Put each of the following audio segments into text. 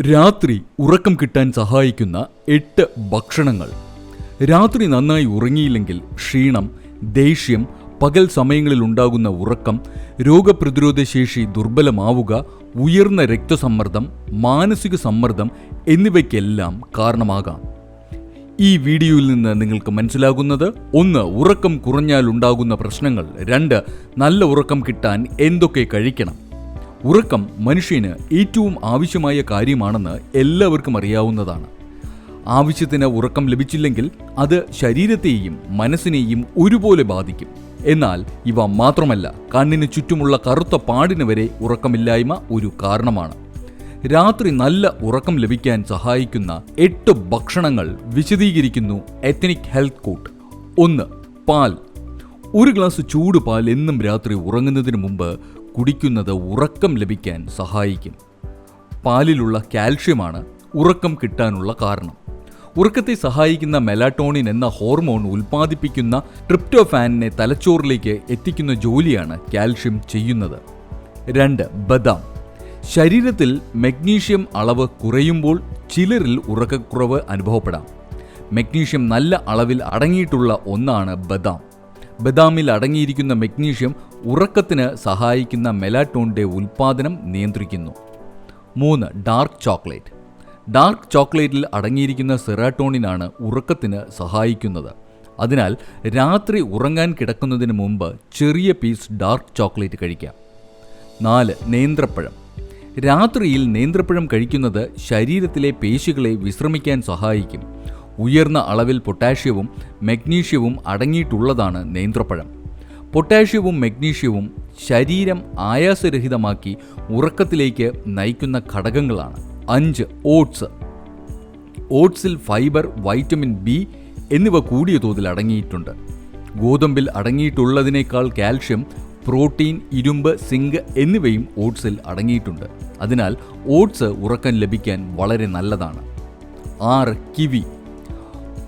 രാത്രി ഉറക്കം കിട്ടാൻ സഹായിക്കുന്ന എട്ട് ഭക്ഷണങ്ങൾ. രാത്രി നന്നായി ഉറങ്ങിയില്ലെങ്കിൽ ക്ഷീണം ദേഷ്യം പകൽ സമയങ്ങളിൽ ഉണ്ടാകുന്ന ഉറക്കം രോഗപ്രതിരോധ ശേഷി ദുർബലമാവുക ഉയർന്ന രക്തസമ്മർദ്ദം മാനസിക സമ്മർദ്ദം എന്നിവയ്ക്കെല്ലാം കാരണമാകാം. ഈ വീഡിയോയിൽ നിന്ന് നിങ്ങൾക്ക് മനസ്സിലാകുന്നത് ഒന്ന് ഉറക്കം കുറഞ്ഞാൽ ഉണ്ടാകുന്ന പ്രശ്നങ്ങൾ. രണ്ട് നല്ല ഉറക്കം കിട്ടാൻ എന്തൊക്കെ കഴിക്കണം. ഉറക്കം മനുഷ്യന് ഏറ്റവും ആവശ്യമായ കാര്യമാണെന്ന് എല്ലാവർക്കും അറിയാവുന്നതാണ്. ആവശ്യത്തിന് ഉറക്കം ലഭിച്ചില്ലെങ്കിൽ അത് ശരീരത്തെയും മനസ്സിനെയും ഒരുപോലെ ബാധിക്കും. എന്നാൽ ഇവ മാത്രമല്ല കണ്ണിന് ചുറ്റുമുള്ള കറുത്ത പാടിന് വരെ ഉറക്കമില്ലായ്മ ഒരു കാരണമാണ്. രാത്രി നല്ല ഉറക്കം ലഭിക്കാൻ സഹായിക്കുന്ന എട്ട് ഭക്ഷണങ്ങൾ വിശദീകരിക്കുന്നു എത്നിക് ഹെൽത്ത് കോട്ട്. ഒന്ന് പാൽ. ഒരു ഗ്ലാസ് ചൂട് പാൽ എന്നും രാത്രി ഉറങ്ങുന്നതിന് മുമ്പ് കുടിക്കുന്നത് ഉറക്കം ലഭിക്കാൻ സഹായിക്കും. പാലിലുള്ള കാൽഷ്യമാണ് ഉറക്കം കിട്ടാനുള്ള കാരണം. ഉറക്കത്തെ സഹായിക്കുന്ന മെലാറ്റോണിൻ എന്ന ഹോർമോൺ ഉൽപ്പാദിപ്പിക്കുന്ന ട്രിപ്റ്റോഫാനിനെ തലച്ചോറിലേക്ക് എത്തിക്കുന്ന ജോലിയാണ് കാൽഷ്യം ചെയ്യുന്നത്. രണ്ട് ബദാം. ശരീരത്തിൽ മഗ്നീഷ്യം അളവ് കുറയുമ്പോൾ ചിലരിൽ ഉറക്കക്കുറവ് അനുഭവപ്പെടാം. മഗ്നീഷ്യം നല്ല അളവിൽ അടങ്ങിയിട്ടുള്ള ഒന്നാണ് ബദാം. ബദാമിൽ അടങ്ങിയിരിക്കുന്ന മഗ്നീഷ്യം ഉറക്കത്തിന് സഹായിക്കുന്ന മെലാറ്റോണിന്റെ ഉൽപ്പാദനം നിയന്ത്രിക്കുന്നു. മൂന്ന് ഡാർക്ക് ചോക്ലേറ്റ്. ഡാർക്ക് ചോക്ലേറ്റിൽ അടങ്ങിയിരിക്കുന്ന സെറാട്ടോണിനാണ് ഉറക്കത്തിന് സഹായിക്കുന്നത്. അതിനാൽ രാത്രി ഉറങ്ങാൻ കിടക്കുന്നതിന് മുമ്പ് ചെറിയ പീസ് ഡാർക്ക് ചോക്ലേറ്റ് കഴിക്കാം. നാല് നേന്ത്രപ്പഴം. രാത്രിയിൽ നേന്ത്രപ്പഴം കഴിക്കുന്നത് ശരീരത്തിലെ പേശികളെ വിശ്രമിക്കാൻ സഹായിക്കും. ഉയർന്ന അളവിൽ പൊട്ടാഷ്യവും മഗ്നീഷ്യവും അടങ്ങിയിട്ടുള്ളതാണ് നേന്ത്രപ്പഴം. പൊട്ടാഷ്യവും മഗ്നീഷ്യവും ശരീരം ആയാസരഹിതമാക്കി ഉറക്കത്തിലേക്ക് നയിക്കുന്ന ഘടകങ്ങളാണ്. അഞ്ച് ഓട്സ്. ഓട്സിൽ ഫൈബർ വൈറ്റമിൻ ബി എന്നിവ കൂടിയ തോതിൽ അടങ്ങിയിട്ടുണ്ട്. ഗോതമ്പിൽ അടങ്ങിയിട്ടുള്ളതിനേക്കാൾ കാൽഷ്യം പ്രോട്ടീൻ ഇരുമ്പ് സിങ്ക് എന്നിവയും ഓട്സിൽ അടങ്ങിയിട്ടുണ്ട്. അതിനാൽ ഓട്സ് ഉറക്കം ലഭിക്കാൻ വളരെ നല്ലതാണ്. ആറ് കിവി.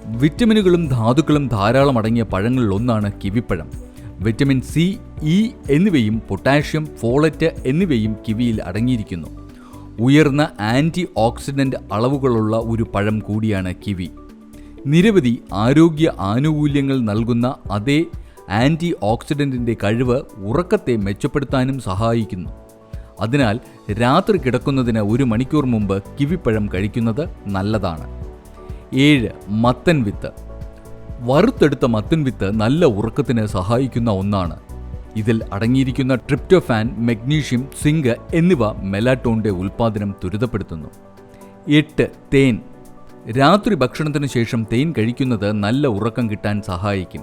വിറ്റമിനുകളും ധാതുക്കളും ധാരാളം അടങ്ങിയ പഴങ്ങളിൽ ഒന്നാണ് കിവിപ്പഴം. വിറ്റമിൻ സി ഇ എന്നിവയും പൊട്ടാഷ്യം ഫോളറ്റ് എന്നിവയും കിവിയിൽ അടങ്ങിയിരിക്കുന്നു. ഉയർന്ന ആന്റി ഓക്സിഡന്റ് അളവുകളുള്ള ഒരു പഴം കൂടിയാണ് കിവി. നിരവധി ആരോഗ്യ ആനുകൂല്യങ്ങൾ നൽകുന്ന അതേ ആന്റി ഓക്സിഡന്റിന്റെ കഴിവ് ഉറക്കത്തെ മെച്ചപ്പെടുത്താനും സഹായിക്കുന്നു. അതിനാൽ രാത്രി കിടക്കുന്നതിന് ഒരു മണിക്കൂർ മുമ്പ് കിവിപ്പഴം കഴിക്കുന്നത് നല്ലതാണ്. ഏഴ് മത്തൻ വിത്ത്. വറുത്തെടുത്ത മത്തൻ വിത്ത് നല്ല ഉറക്കത്തിന് സഹായിക്കുന്ന ഒന്നാണ്. ഇതിൽ അടങ്ങിയിരിക്കുന്ന ട്രിപ്റ്റോഫാൻ മെഗ്നീഷ്യം സിങ്ക് എന്നിവ മെലാറ്റോണിന്റെ ഉൽപ്പാദനം ത്വരിതപ്പെടുത്തുന്നു. എട്ട് തേൻ. രാത്രി ഭക്ഷണത്തിന് ശേഷം തേൻ കഴിക്കുന്നത് നല്ല ഉറക്കം കിട്ടാൻ സഹായിക്കും.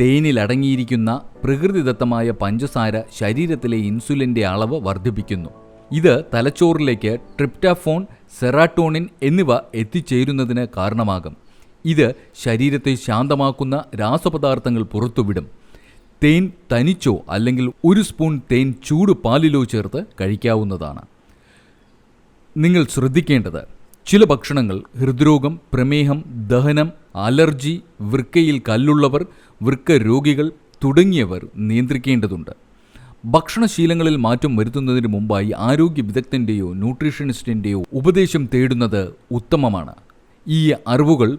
തേനിൽ അടങ്ങിയിരിക്കുന്ന പ്രകൃതിദത്തമായ പഞ്ചസാര ശരീരത്തിലെ ഇൻസുലിന്റെ അളവ് വർദ്ധിപ്പിക്കുന്നു. ഇത് തലച്ചോറിലേക്ക് ട്രിപ്റ്റാഫോൺ സെറാട്ടോണിൻ എന്നിവ എത്തിച്ചേരുന്നതിന് കാരണമാകും. ഇത് ശരീരത്തെ ശാന്തമാക്കുന്ന രാസപദാർത്ഥങ്ങൾ പുറത്തുവിടും. തേൻ തനിച്ചോ അല്ലെങ്കിൽ ഒരു സ്പൂൺ തേൻ ചൂട് പാലിലോ ചേർത്ത് കഴിക്കാവുന്നതാണ്. നിങ്ങൾ ശ്രദ്ധിക്കേണ്ടത് ചില ഭക്ഷണങ്ങൾ ഹൃദ്രോഗം പ്രമേഹം ദഹനം അലർജി വൃക്കയിൽ കല്ലുള്ളവർ വൃക്ക രോഗികൾ തുടങ്ങിയവർ നിയന്ത്രിക്കേണ്ടതുണ്ട്. ഭക്ഷണശീലങ്ങളിൽ മാറ്റം വരുത്തുന്നതിന് മുമ്പായി ആരോഗ്യ വിദഗ്ധന്റെയോ ന്യൂട്രീഷനിസ്റ്റിന്റെയോ ഉപദേശം തേടുന്നത് ഉത്തമമാണ്. ഈ അറിവുകൾ